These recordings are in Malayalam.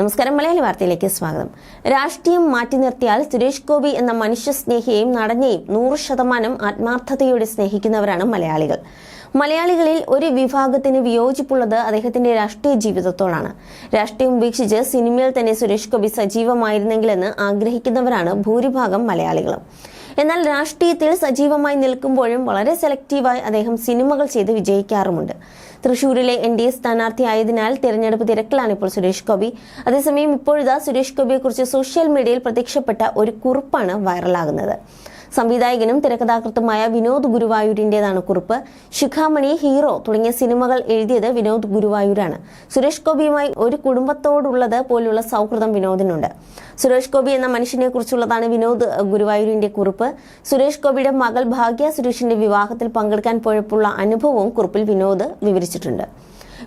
നമസ്കാരം മലയാളി വാർത്തയിലേക്ക് സ്വാഗതം. രാഷ്ട്രീയം മാറ്റി നിർത്തിയാൽ സുരേഷ് ഗോപി എന്ന മനുഷ്യസ്നേഹിയെയും നടനെയും നൂറ് ശതമാനം ആത്മാർത്ഥതയോടെ സ്നേഹിക്കുന്നവരാണ് മലയാളികൾ. മലയാളികളിൽ ഒരു വിഭാഗത്തിന് വിയോജിപ്പുള്ളത് അദ്ദേഹത്തിന്റെ രാഷ്ട്രീയ ജീവിതത്തോടാണ്. രാഷ്ട്രീയം ഉപേക്ഷിച്ച് സിനിമയിൽ തന്നെ സുരേഷ് ഗോപി സജീവമായിരുന്നെങ്കിലെന്ന് ആഗ്രഹിക്കുന്നവരാണ് ഭൂരിഭാഗം മലയാളികളും. എന്നാൽ രാഷ്ട്രീയത്തിൽ സജീവമായി നിൽക്കുമ്പോഴും വളരെ സെലക്റ്റീവായി അദ്ദേഹം സിനിമകൾ ചെയ്ത് വിജയിക്കാറുമുണ്ട്. തൃശൂരിലെ എൻ ഡി എ സ്ഥാനാർത്ഥിയായതിനാൽ തിരഞ്ഞെടുപ്പ് തിരക്കിലാണ് ഇപ്പോൾ സുരേഷ് ഗോപി. അതേസമയം ഇപ്പോഴിതാ സുരേഷ് ഗോപിയെക്കുറിച്ച് സോഷ്യൽ മീഡിയയിൽ പ്രത്യക്ഷപ്പെട്ട ഒരു കുറിപ്പാണ് വൈറലാകുന്നത് സംവിധായകനും തിരക്കഥാകൃത്തുമായ വിനോദ് ഗുരുവായൂരിന്റേതാണ് കുറിപ്പ്. ശിഖാമണി ഹീറോ തുടങ്ങിയ സിനിമകൾ എഴുതിയത് വിനോദ് ഗുരുവായൂരാണ്. സുരേഷ് ഗോപിയുമായി ഒരു കുടുംബത്തോടുള്ളത് പോലുള്ള സൗഹൃദം വിനോദിനുണ്ട്. സുരേഷ് ഗോപി എന്ന മനുഷ്യനെ കുറിച്ചുള്ളതാണ് വിനോദ് ഗുരുവായൂരിന്റെ കുറിപ്പ്. സുരേഷ് ഗോപിയുടെ മകൾ ഭാഗ്യ സുരേഷിന്റെ വിവാഹത്തിൽ പങ്കെടുക്കാൻ പോയപ്പോഴുള്ള അനുഭവവും കുറിപ്പിൽ വിനോദ് വിവരിച്ചിട്ടുണ്ട്.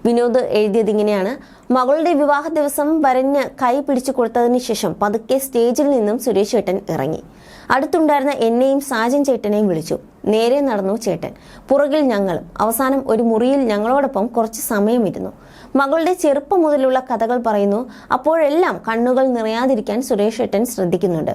വിനോദ് എഴുതിയത് ഇങ്ങനെയാണ്. മകളുടെ വിവാഹ ദിവസം വരഞ്ഞ് കൈ പിടിച്ചു കൊടുത്തതിന് ശേഷം പതുക്കെ സ്റ്റേജിൽ നിന്നും സുരേഷ് ഏട്ടൻ ഇറങ്ങി. അടുത്തുണ്ടായിരുന്ന എന്നെയും സാജൻ ചേട്ടനെയും വിളിച്ചു. നേരെ നടന്നു ചേട്ടൻ. പുറകിൽ ഞങ്ങളും അവസാനം ഒരു മുറിയിൽ ഞങ്ങളോടൊപ്പം കുറച്ച് സമയം ഇരുന്നു മകളുടെ ചെറുപ്പം മുതലുള്ള കഥകൾ പറയുന്നു അപ്പോഴെല്ലാം കണ്ണുകൾ നിറയാതിരിക്കാൻ സുരേഷ് ഏട്ടൻ ശ്രദ്ധിക്കുന്നുണ്ട്.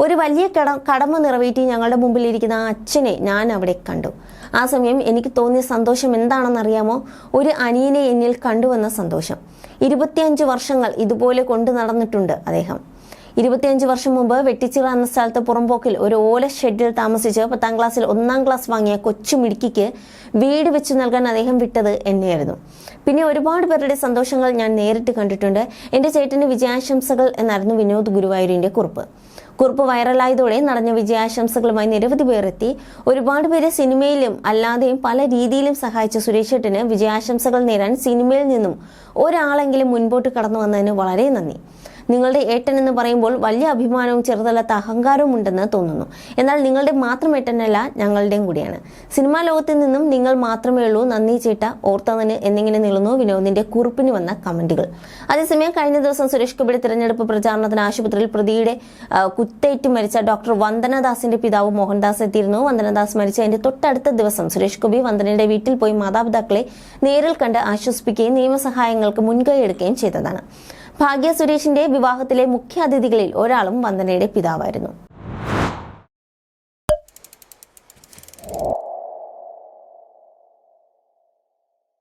ഒരു വലിയ കട കടമ നിറവേറ്റി ഞങ്ങളുടെ മുമ്പിലിരിക്കുന്ന ആ അച്ഛനെ ഞാൻ അവിടെ കണ്ടു. ആ സമയം എനിക്ക് തോന്നിയ സന്തോഷം എന്താണെന്നറിയാമോ? ഒരു അനിയനെ എന്നിൽ കണ്ടുവന്ന സന്തോഷം. ഇരുപത്തിയഞ്ച് വർഷങ്ങൾ ഇതുപോലെ കൊണ്ടു നടന്നിട്ടുണ്ട് അദ്ദേഹം. ഇരുപത്തിയഞ്ച് വർഷം മുമ്പ് വെട്ടിച്ചിറ എന്ന സ്ഥലത്ത് പുറമ്പോക്കിൽ ഒരു ഓല ഷെഡിൽ താമസിച്ച് പത്താം ക്ലാസ്സിൽ ഒന്നാം ക്ലാസ് വാങ്ങിയ കൊച്ചു മിടുക്കിക്ക് വീട് വെച്ച് നൽകാൻ അദ്ദേഹം വിട്ടത് എന്നെയായിരുന്നു. പിന്നെ ഒരുപാട് പേരുടെ സന്തോഷങ്ങൾ ഞാൻ നേരിട്ട് കണ്ടിട്ടുണ്ട്. എന്റെ ചേട്ടന് വിജയാശംസകൾ എന്നായിരുന്നു വിനോദ് ഗുരുവായൂരിന്റെ കുറിപ്പ്. കുറിപ്പ് വൈറലായതോടെ നടന്ന വിജയാശംസകളുമായി നിരവധി പേർ എത്തി. ഒരുപാട് പേരെ സിനിമയിലും അല്ലാതെയും പല രീതിയിലും സഹായിച്ച സുരേഷ് ഏട്ടന് വിജയാശംസകൾ നേരാൻ സിനിമയിൽ നിന്നും ഒരാളെങ്കിലും മുൻപോട്ട് കടന്നു വന്നതിന് വളരെ നന്ദി. നിങ്ങളുടെ ഏട്ടൻ എന്ന് പറയുമ്പോൾ വലിയ അഭിമാനവും ചെറുതല്ലാത്ത അഹങ്കാരവും ഉണ്ടെന്ന് തോന്നുന്നു. എന്നാൽ നിങ്ങളുടെ മാത്രം ഏട്ടനല്ല ഞങ്ങളുടെയും കൂടിയാണ്. സിനിമാ ലോകത്തിൽ നിന്നും നിങ്ങൾ മാത്രമേ ഉള്ളൂ. നന്ദി ചേട്ട. ഓർത്തതിന് എന്നിങ്ങനെ നീളുന്നു വിനോദിന്റെ കുറിപ്പിന് വന്ന കമന്റുകൾ. അതേസമയം കഴിഞ്ഞ ദിവസം സുരേഷ് ഗോപിയുടെ തിരഞ്ഞെടുപ്പ് പ്രചാരണത്തിന് ആശുപത്രിയിൽ പ്രതിയുടെ കുത്തേറ്റ് മരിച്ച ഡോക്ടർ വന്ദനദാസിന്റെ പിതാവ് മോഹൻദാസ് എത്തിയിരുന്നു. വന്ദനദാസ് മരിച്ചതിന്റെ തൊട്ടടുത്ത ദിവസം സുരേഷ് ഗോപി വന്ദനയുടെ വീട്ടിൽ പോയി മാതാപിതാക്കളെ നേരിൽ കണ്ട് ആശ്വസിപ്പിക്കുകയും നിയമസഹായങ്ങൾക്ക് മുൻകൈ എടുക്കുകയും ചെയ്തതാണ്. ഭാഗ്യ സുരേഷിന്റെ വിവാഹത്തിലെ മുഖ്യ അതിഥികളിൽ ഒരാളും വന്ദനയുടെ പിതാവായിരുന്നു.